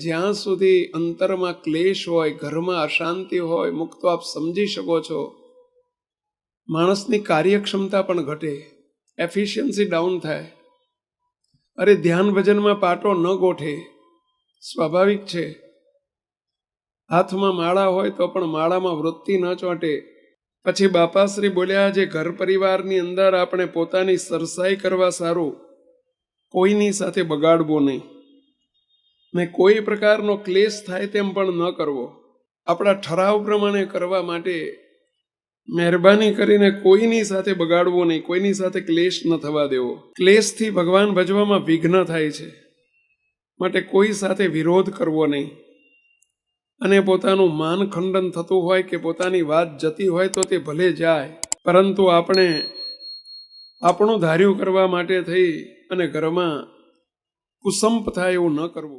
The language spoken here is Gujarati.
જ્યાં સુધી અંતરમાં ક્લેશ હોય, ઘરમાં અશાંતિ હોય, મુક્ત આપ સમજી શકો છો. માણસની કાર્યક્ષમતા પણ ઘટે, એફિશિયન્સી ડાઉન થાય. અરે ધ્યાન ભજનમાં પાટો ન ગોઠે, સ્વાભાવિક છે. હાથમાં માળા હોય તો પણ માળામાં વૃત્તિ ન ચોંટે. પછી બાપાશ્રી બોલ્યા જે ઘર પરિવારની અંદર આપણે પોતાની સરસાઈ કરવા સારું, કોઈની સાથે બગાડવો નહીં. ને કોઈ પ્રકારનો ક્લેશ થાય તેમ પણ ન કરવો. આપણા ઠરાવ પ્રમાણે કરવા માટે મહેરબાની કરીને કોઈની સાથે બગાડવો નહીં, કોઈની સાથે ક્લેશ ન થવા દેવો. ક્લેશથી ભગવાન ભજવામાં વિઘ્ન થાય છે, માટે કોઈ સાથે વિરોધ કરવો નહીં. અને પોતાનું માન ખંડન થતું હોય કે પોતાની વાત જતી હોય તો તે ભલે જાય, પરંતુ આપણે આપણું ધાર્યું કરવા માટે થઈ અને ઘરમાં કુસંપ થાય એવું ન કરવું.